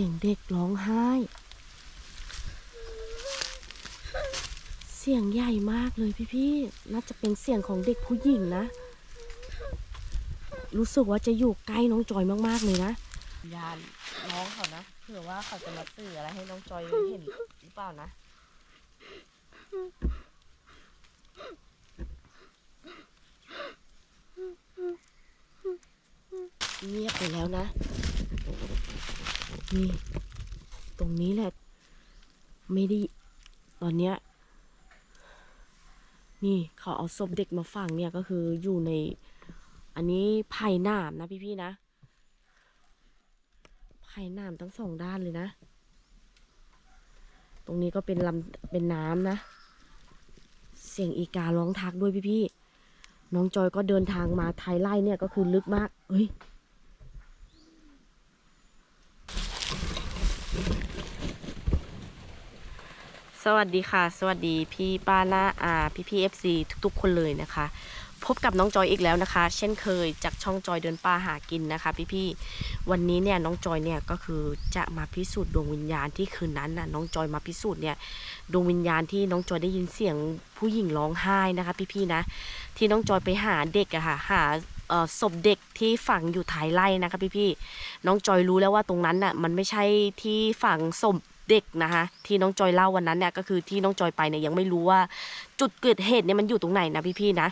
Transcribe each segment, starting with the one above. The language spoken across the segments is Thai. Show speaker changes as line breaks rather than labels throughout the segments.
สียงเด็กร้องไห้ เสียงใหญ่มากเลยพี่ๆ น่าจะเป็นเสียงของเด็กผู้หญิงนะ รู้สึกว่าจะอยู่ใกล้น้องจอยมากๆเลยนะยานน้องเขานะเผื่อว่าเขาจะมาสื่ออะไรให้น้องจอยเห็นหรือเปล่านะเงียบไปแล้วนะ นี่ตรงนี้แหละ ไม่ได้ตอนเนี้ยนี่เขาเอาศพเด็กมาฝังเนี่ยก็คืออยู่ใน อันนี้ไผ่หนามนะพี่ๆนะไผ่หนามทั้งสองด้านเลยนะ ตรงนี้ก็เป็นลำเป็นน้ำนะ เสียงอีการ้องทักด้วยพี่ๆน้องจอยก็เดินทางมาไทยไล่เนี่ยก็คือลึกมาก เฮ้ย สวัสดีค่ะ สวัสดีพี่ป้าน้าอาพี่พี่เอฟซีทุกๆ คนเลยนะคะ พบกับน้องจอยอีกแล้วนะคะ เช่นเคยจากช่องจอยเดินป่าหากินนะคะ พี่พี่วันนี้เนี่ยน้องจอยเนี่ยก็คือจะมาพิสูจน์ดวงวิญญาณที่คืนนั้นน่ะน้องจอยมาพิสูจน์เนี่ยดวงวิญญาณที่น้องจอยได้ยินเสียงผู้หญิงร้องไห้นะคะ พี่พี่นะที่น้องจอยไปหาเด็กอะค่ะหาศพเด็กที่ฝังอยู่ท้ายไร่นะคะพี่พี่น้องจอยรู้แล้วว่าตรงนั้นน่ะมันไม่ใช่ที่ฝังศพ เด็กนะคะที่น้องจอยเล่าวันนั้นเนี่ยก็คือที่น้องจอยไปเนี่ยยังไม่รู้ว่าจุดเกิดเหตุเนี่ยมันอยู่ตรงไหนนะพี่ๆนะ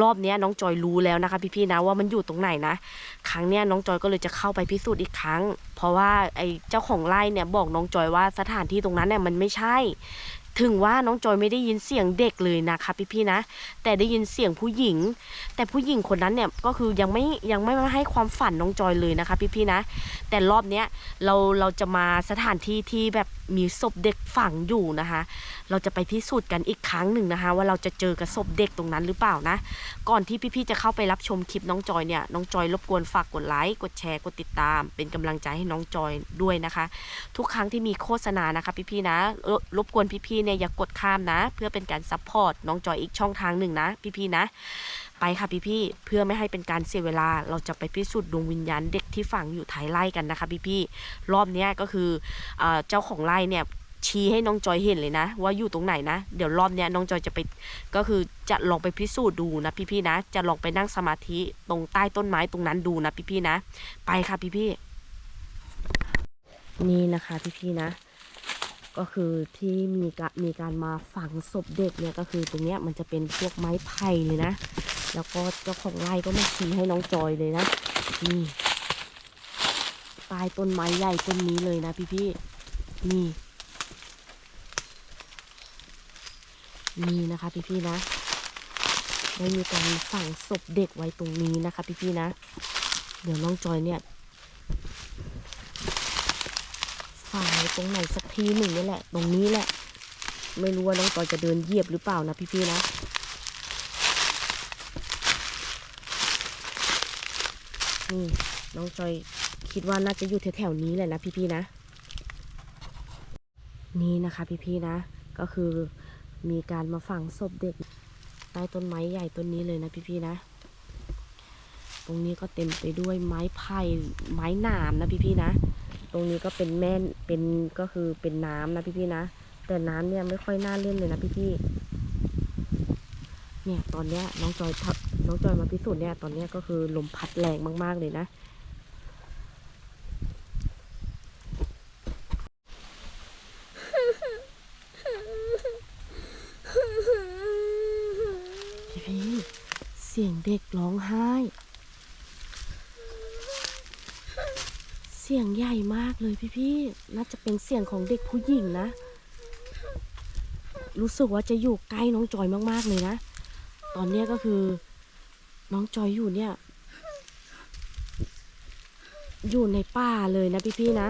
รอบเนี้ยน้องจอยรู้แล้วนะคะพี่ๆนะว่ามันอยู่ตรงไหนนะ ครั้งเนี้ยน้องจอยก็เลยจะเข้าไปพิสูจน์อีกครั้ง เพราะว่าไอ้เจ้าของไร่เนี่ยบอกน้องจอยว่าสถานที่ตรงนั้นเนี่ยมันไม่ใช่ ถึงว่าน้องจอยไม่ได้ยินเสียงเด็กเลยนะคะพี่ๆนะ แต่ได้ยินเสียงผู้หญิง แต่ผู้หญิงคนนั้นเนี่ยก็คือยังไม่ยังไม่มาให้ความฝันน้องจอยเลยนะคะพี่ๆนะ แต่รอบเนี้ยเราเราจะมาสถานที่ที่แบบ มีศพเด็กฝังอยู่นะคะ เราจะไปพิสูจน์กันอีกครั้งหนึ่งนะคะ ว่าเราจะเจอกับศพเด็กตรงนั้นหรือเปล่านะ ก่อนที่พี่ๆจะเข้าไปรับชมคลิปน้องจอยเนี่ย น้องจอยรบกวนฝากกดไลค์ กดแชร์ กดติดตาม เป็นกำลังใจให้น้องจอยด้วยนะคะ ทุกครั้งที่มีโฆษณานะคะพี่ๆนะรรบกวนพี่ๆเนี่ยอย่ากดข้ามนะ เพื่อเป็นการซัพพอร์ตน้องจอยอีกช่องทางหนึ่งนะ พี่ๆนะ ไปค่ะพี่ๆเพื่อไม่ให้เป็นการเสียเวลา เราจะไปพิสูจน์ดวงวิญญาณเด็กที่ฝังอยู่ท้ายไร่กันนะคะพี่ๆรอบนี้ก็คือเอเจ้าของไร่เนี่ยชี้ให้น้องจอยเห็นเลยนะ ว่าอยู่ตรงไหนนะ เดี๋ยวรอบเนี้ยน้องจอยจะไปก็คือจะลองไปพิสูจน์ดูนะพี่ๆนะ จะลองไปนั่งสมาธิตรงใต้ต้นไม้ตรงนั้นดูนะพี่ๆนะ ไปค่ะพี่ๆนี่นะคะพี่ๆนะ ก็คือที่มีกะมีการมาฝังศพเด็กเนี่ยก็คือตรงเนี้ยมันจะเป็นพวกไม้ไผ่เลยนะ แล้วก็เจ้าของไร่ก็มาชี้ให้น้องจอยเลยนะนี่ใต้ต้นไม้ใหญ่ต้นนี้เลยนะพี่พี่นี่นี่นะคะพี่พี่นะได้มีการฝังศพเด็กไว้ตรงนี้นะคะพี่พี่นะ เดี๋ยวน้องจอยเนี่ยฝังไว้ตรงไหนสักทีหนึ่งนี่แหละ ตรงนี้แหละ ไม่รู้ว่าน้องจอยจะเดินเหยียบหรือเปล่านะพี่ๆนะ นี่น้องจอยคิดว่าน่าจะอยู่แถวๆนี้แหละนะพี่ๆนะ นี่นะคะพี่ๆนะ ก็คือมีการมาฝังศพเด็กใต้ต้นไม้ใหญ่ต้นนี้เลยนะพี่ๆนะ ตรงนี้ก็เต็มไปด้วยไม้ไผ่ไม้หนามนะพี่ๆนะ ตรงนี้ก็เป็นแม่นเป็นก็คือเป็นน้ำนะพี่ๆนะ แต่น้ำเนี่ยไม่ค่อยน่าเล่นเลยนะพี่ๆเนี่ยตอนเนี้ยน้องจอยท น้องจอยมาพิสูจน์เนี่ยตอนนี้ก็คือลมพัดแรงมาก ๆ เลยนะพี่เสียงเด็กร้องไห้ เสียงใหญ่มากเลยพี่ๆ น่าจะเป็นเสียงของเด็กผู้หญิงนะ รู้สึกว่าจะอยู่ใกล้น้องจอยมากๆเลยนะ ตอนนี้ก็คือ น้องจอยอยู่เนี่ย อยู่ในป่าเลยนะพี่ๆนะ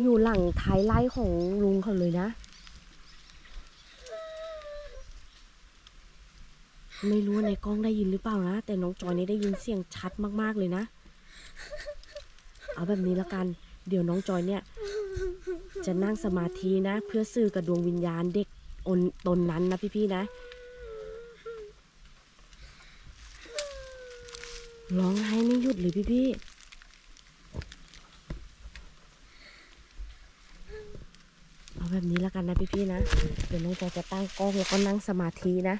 อยู่หลังท้ายไร่ของลุงเขาเลยนะ ไม่รู้ในกล้องได้ยินหรือเปล่านะ แต่น้องจอยนี่ได้ยินเสียงชัดมากๆเลยนะ เอาแบบนี้ละกัน เดี๋ยวน้องจอยเนี่ย จะนั่งสมาธินะ เพื่อสื่อกับดวงวิญญาณเด็กอนตนนั้นนะพี่ๆนะ ร้องไห้ไม่หยุดเลยพี่ๆแบบนี้แล้วกันนะพี่ๆนะ เดี๋ยวน้องจอยจะตั้งกล้องแล้วก็นั่งสมาธินะ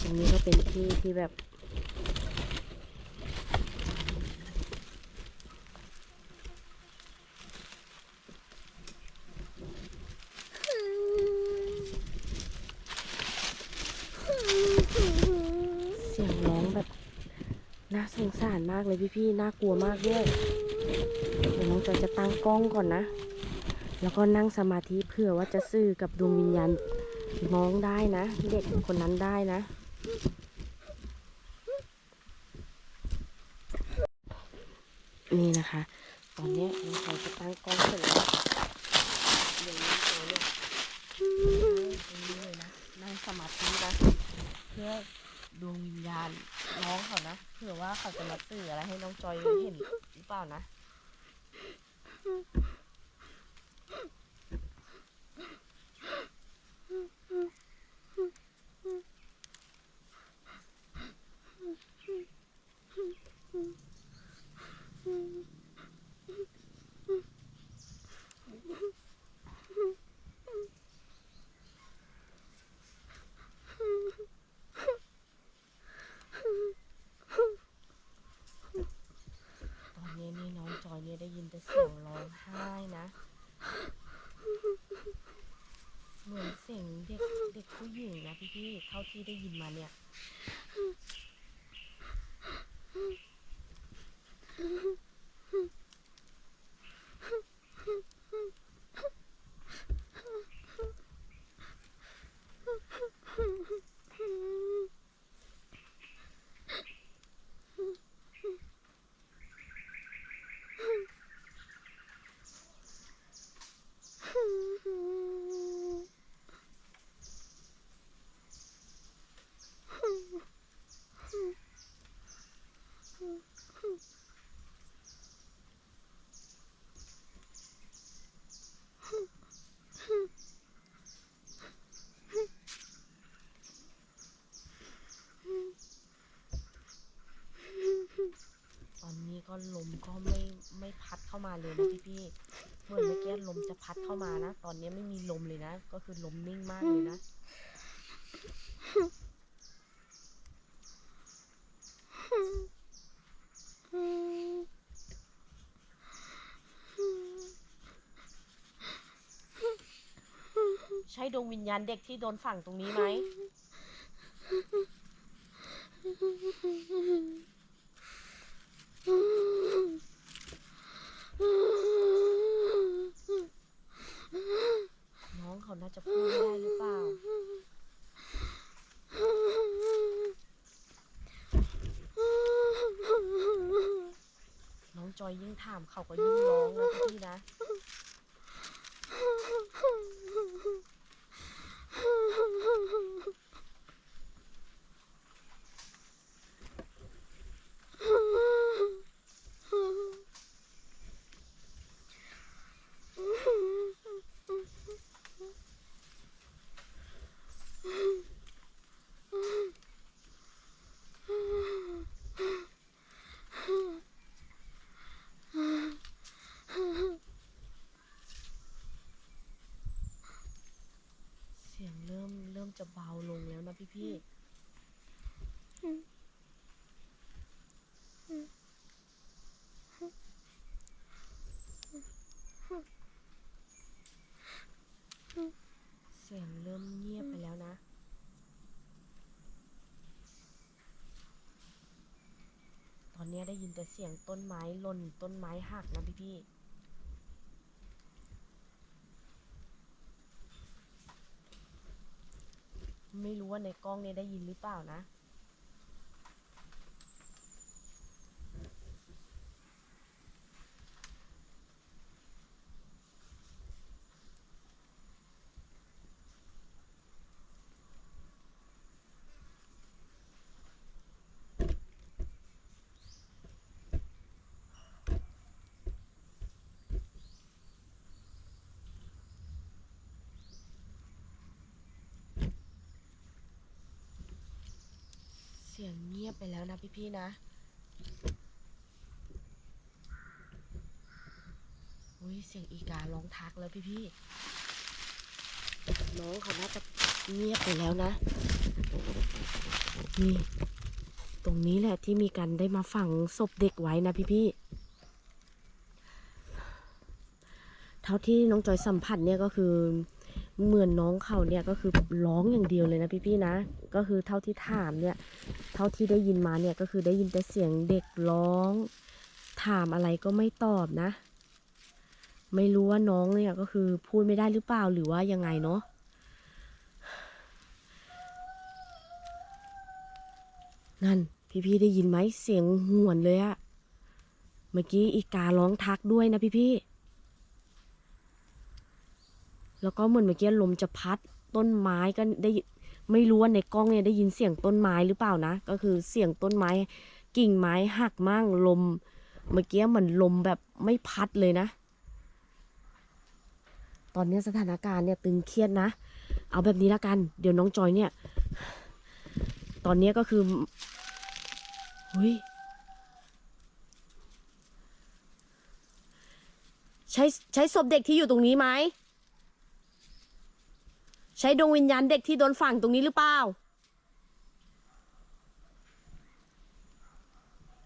ตรงนี้ก็เป็นที่ที่แบบ เสียงร้องแบบน่า สงสารมากเลยพี่ๆ น่ากลัวมากด้วย เดี๋ยวน้องจอยจะตั้งกล้องก่อนนะ แล้วก็นั่งสมาธิเผื่อว่าจะสื่อกับดวงวิญญาณน้องได้นะ เด็กคนนั้นได้นะ นี่นะคะ ตอนนี้น้องจอยจะตั้งกล้องเสร็จแล้วเดี๋ยวน้องจอยเนี่ยนั่งตรงนี้เลยนะนั่งสมาธินะเพื่อ ดวงวิญญาณน้องเขานะ เผื่อว่าเขาจะมาสื่ออะไรให้น้องจอยเห็นหรือเปล่านะ ตอนนี้นี่น้องจอยเนี่ยได้ยินแต่เสียงร้องไห้นะ เหมือนเสียงเด็กเด็กผู้หญิงนะพี่พี่ๆเท่าที่ได้ยินมาเนี่ย ตอนนี้ ก็ลมก็ไม่ไม่พัดเข้ามาเลยนะพี่พี่เหมือนเมื่อกี้ลมจะพัดเข้ามานะ ตอนนี้ไม่มีลมเลยนะ ก็คือลมนิ่งมากเลยนะ ใช่ดวงวิญญาณเด็กที่โดนฝังตรงนี้ไหม น้องเขาน่าจะพูดได้หรือเปล่า น้องจอยยิ่งถามเขาก็ยิ่งร้องนะพี่นะ เสียงเริ่มเริ่มจะเบาลงแล้วนะพี่พี่เสียงเริ่มเงียบไปแล้วนะ ตอนนี้ได้ยิน แต่เสียงต้นไม้หล่นต้นไม้หักนะพี่พี่ไม่รู้ว่าในกล้องเนี่ยได้ยินหรือเปล่านะ สียงเงียบไปแล้วนะพี่ๆนะอุ้ยเสียงอีการ้องทักแล้วพี่ๆน้องเขาน่าจะเงียบไปแล้วนะนี่ตรงนี้แหละที่มีการได้มาฝังศพเด็กไว้นะพี่ๆเท่าที่น้องจอยสัมผัสเนี่ยก็คือ เหมือนน้องเขาเนี่ยก็คือร้องอย่างเดียวเลยนะพี่ๆนะ ก็คือเท่าที่ถามเนี่ย เท่าที่ได้ยินมาเนี่ยก็คือได้ยินแต่เสียงเด็กร้อง ถามอะไรก็ไม่ตอบนะ ไม่รู้ว่าน้องเนี่ยก็คือพูดไม่ได้หรือเปล่าหรือว่ายังไงเนาะนั่นพี่ๆได้ยินไหมเสียงหวนเลยอะเมื่อกี้อีการ้องทักด้วยนะพี่ๆ แล้วก็เหมือนเมื่อกี้ลมจะพัดต้นไม้ก็ได้ไม่รู้ว่าในกล้องเนี่ยได้ยินเสียงต้นไม้หรือเปล่านะ ก็คือเสียงต้นไม้ กิ่งไม้หักมั่งลม เมื่อกี้เหมือนลมแบบไม่พัดเลยนะ ตอนนี้สถานการณ์เนี่ยตึงเครียดนะ เอาแบบนี้ละกัน เดี๋ยวน้องจอยเนี่ย ตอนนี้ก็คือเฮ้ยใช้ใช้ศพเด็กที่อยู่ตรงนี้ไหม ใช้ดวงวิญญาณเด็กที่โดนฝังตรงนี้หรือเปล่า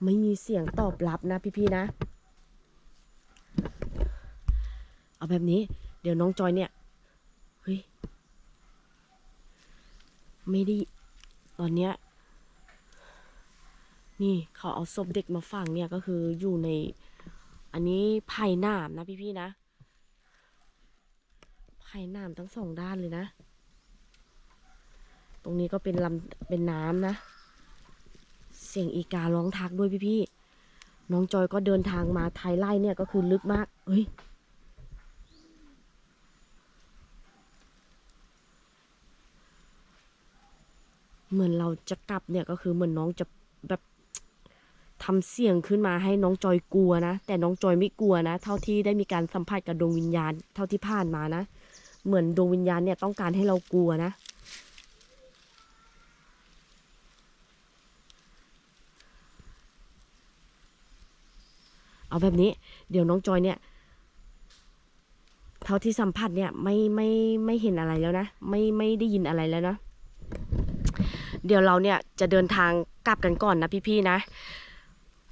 ไม่มีเสียงตอบรับนะพี่ๆนะ เอาแบบนี้ เดี๋ยวน้องจอยเนี่ย เฮ้ย ไม่ได้ ตอนเนี้ย นี่เขาเอาศพเด็กมาฝังเนี่ยก็คืออยู่ใน อันนี้ไผ่หนามนะพี่ๆนะ ไผ่หนามทั้งสองด้านเลยนะ ตรงนี้ก็เป็นลำเป็นน้ำนะ เสียงอีการ้องทักด้วยพี่ๆ น้องจอยก็เดินทางมาไทยไล่เนี่ยก็คือลึกมาก เฮ้ย เหมือนเราจะกลับเนี่ยก็คือเหมือนน้องจะแบบทำเสียงขึ้นมาให้น้องจอยกลัวนะ แต่น้องจอยไม่กลัวนะ เท่าที่ได้มีการสัมผัสกับดวงวิญญาณเท่าที่ผ่านมานะ เหมือนดวงวิญญาณเนี่ยต้องการให้เรากลัวนะ เอาแบบนี้ เดี๋ยวน้องจอยเนี่ย เท่าที่สัมผัสเนี่ยไม่ไม่ไม่เห็นอะไรแล้วนะ ไม่ไม่ได้ยินอะไรแล้วนะ เดี๋ยวเราเนี่ยจะเดินทางกลับกันก่อนนะพี่ๆนะ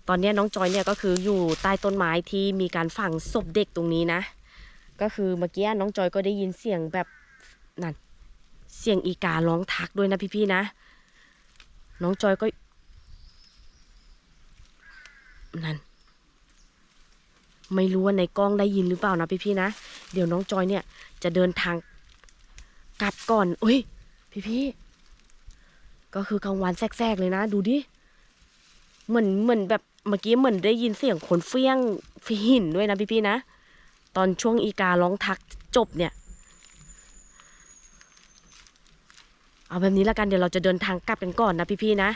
ตอนนี้น้องจอยเนี่ยก็คืออยู่ใต้ต้นไม้ที่มีการฝังศพเด็กตรงนี้นะ ก็คือเมื่อกี้น้องจอยก็ได้ยินเสียงแบบนั่นเสียงอีการ้องทักด้วยนะพี่ๆนะ น้องจอยก็นั่นไม่รู้ว่าในกล้องได้ยินหรือเปล่านะพี่ๆนะ เดี๋ยวน้องจอยเนี่ยจะเดินทางกลับก่อนเอ้ยพี่ๆก็คือกลางวันแทรกๆเลยนะ ดูดิเหมือนเหมือนแบบเมื่อกี้เหมือนได้ยินเสียงคนเฟี้ยงหินด้วยนะพี่ๆนะ ตอนช่วงอีการ้องทักจบเนี่ย เอาแบบนี้ละกันเดี๋ยวเราจะเดินทางกลับกันก่อนนะพี่ๆนะ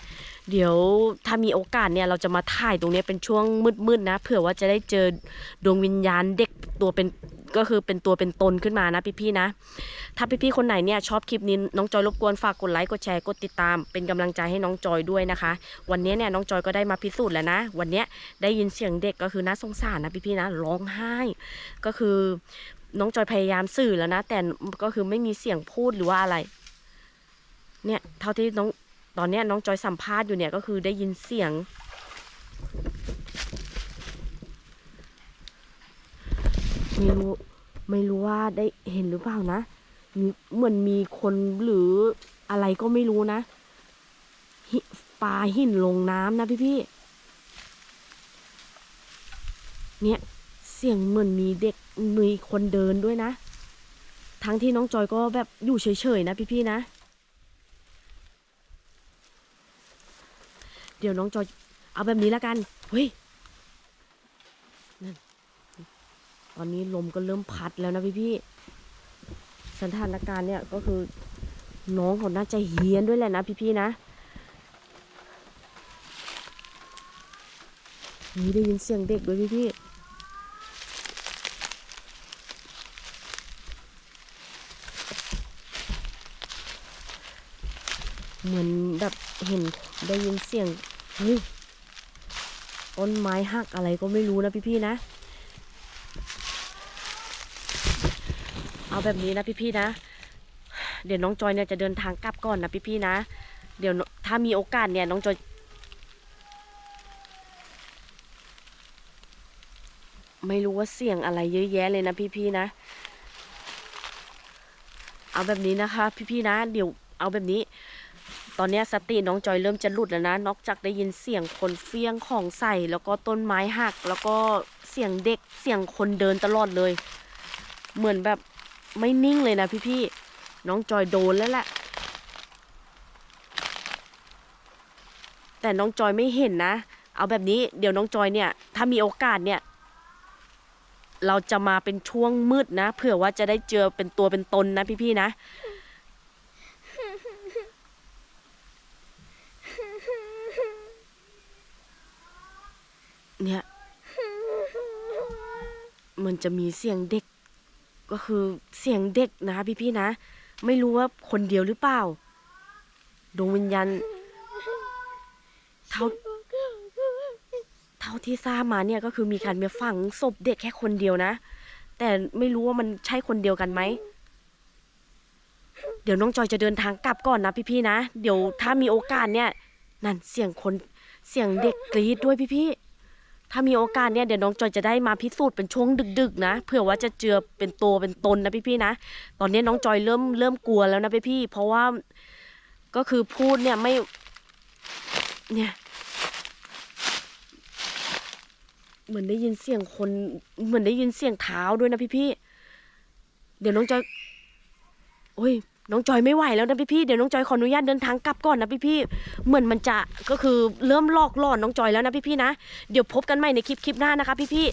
เดี๋ยวถ้ามีโอกาสเนี่ยเราจะมาถ่ายตรงนี้เป็นช่วงมืดๆนะเผื่อว่าจะได้เจอดวงวิญญาณเด็กตัวเป็นก็คือเป็นตัวเป็นตนขึ้นมานะพี่ๆนะ ถ้าพี่ๆคนไหนเนี่ยชอบคลิปนี้น้องจอยรบกวนฝากกดไลค์กดแชร์กดติดตาม เป็นกำลังใจให้น้องจอยด้วยนะคะ วันนี้เนี่ยน้องจอยก็ได้มาพิสูจน์แล้วนะ วันนี้ได้ยินเสียงเด็กก็คือน่าสงสารนะพี่ๆนะร้องไห้ ก็คือน้องจอยพยายามสื่อแล้วนะ แต่ก็คือไม่มีเสียงพูดหรือว่าอะไร เนี่ยเท่าที่น้องตอนนี้น้องจอยสัมภาษณ์อยู่เนี่ยก็คือได้ยินเสียง ไม่รู้ไม่รู้ว่าได้เห็นหรือเปล่านะเหมือนมีคนหรืออะไรก็ไม่รู้นะปลาหินลงน้ำนะพี่พี่เนี่ยเสียงเหมือนมีเด็กมีคนเดินด้วยนะ ทั้งที่น้องจอยก็แบบอยู่เฉยๆนะพี่พี่ๆนะ เดี๋ยวน้องจอยเอาแบบนี้แล้วกัน เฮ้ยนั่นตอนนี้ลมก็เริ่มพัดแล้วนะพี่พี่สถานการณ์เนี่ยก็คือน้องเขาน่าจะเฮี้ยนด้วยแหละนะพี่พี่นะนี่ได้ยินเสียงเด็กด้วยพี่พี่เหมือนแบบเห็นได้ยินเสียง เฮ้ยต้นไม้หักอะไรก็ไม่รู้นะพี่ๆนะ เอาแบบนี้นะพี่ๆนะ เดี๋ยวน้องจอยเนี่ยจะเดินทางกลับก่อนนะพี่ๆนะ เดี๋ยวถ้ามีโอกาสเนี่ยน้องจอยไม่รู้ว่าเสียงอะไรเยอะแยะเลยนะพี่ๆนะ เอาแบบนี้นะคะ พี่ๆนะ เดี๋ยวเอาแบบนี้ ตอนนี้สติน้องจอยเริ่มจะหลุดแล้วนะ นอกจากได้ยินเสียงคนเฟี้ยงของใส่ แล้วก็ต้นไม้หัก แล้วก็เสียงเด็กเสียงคนเดินตลอดเลย เหมือนแบบไม่นิ่งเลยนะพี่ๆน้องจอยโดนแล้วแหละแต่น้องจอยไม่เห็นนะ เอาแบบนี้เดี๋ยวน้องจอยเนี่ย ถ้ามีโอกาสเนี่ย เราจะมาเป็นช่วงมืดนะ เผื่อว่าจะได้เจอเป็นตัวเป็นตนนะพี่ๆนะ เนี่ย มันจะมีเสียงเด็ก ก็คือเสียงเด็กนะคะพี่ๆนะ ไม่รู้ว่าคนเดียวหรือเปล่า ดวงวิญญาณเท่าเท่าที่ทราบมาเนี่ยก็คือมีการมาฝังศพเด็กแค่คนเดียวนะ แต่ไม่รู้ว่ามันใช่คนเดียวกันไหมเดี๋ยวน้องจอยจะเดินทางกลับก่อนนะพี่ๆนะ เดี๋ยวถ้ามีโอกาสเนี่ย นั่นเสียงคนเสียงเด็กกรีดด้วยพี่ๆ ถ้ามีโอกาสเนี่ยเดี๋ยวน้องจอยจะได้มาพิสูจน์เป็นช่วงดึก ๆ นะเผื่อว่าจะเจอเป็นตัวเป็นตนนะพี่ๆนะ ตอนนี้น้องจอยเริ่มเริ่มกลัวแล้วนะพี่ๆเพราะว่าก็คือพูดเนี่ยไม่เนี่ยเหมือนได้ยินเสียงคนเหมือนได้ยินเสียงเท้าด้วยนะพี่ๆเดี๋ยวน้องจอยโอ้ย น้องจอยไม่ไหวแล้วนะพี่พี่เดี๋ยวน้องจอยขออนุญาตเดินทางกลับก่อนนะพี่พี่เหมือนมันจะก็คือเริ่มลอกล่อนน้องจอยแล้วนะพี่พี่นะ เดี๋ยวพบกันใหม่ในคลิปคลิปหน้านะคะพี่พี่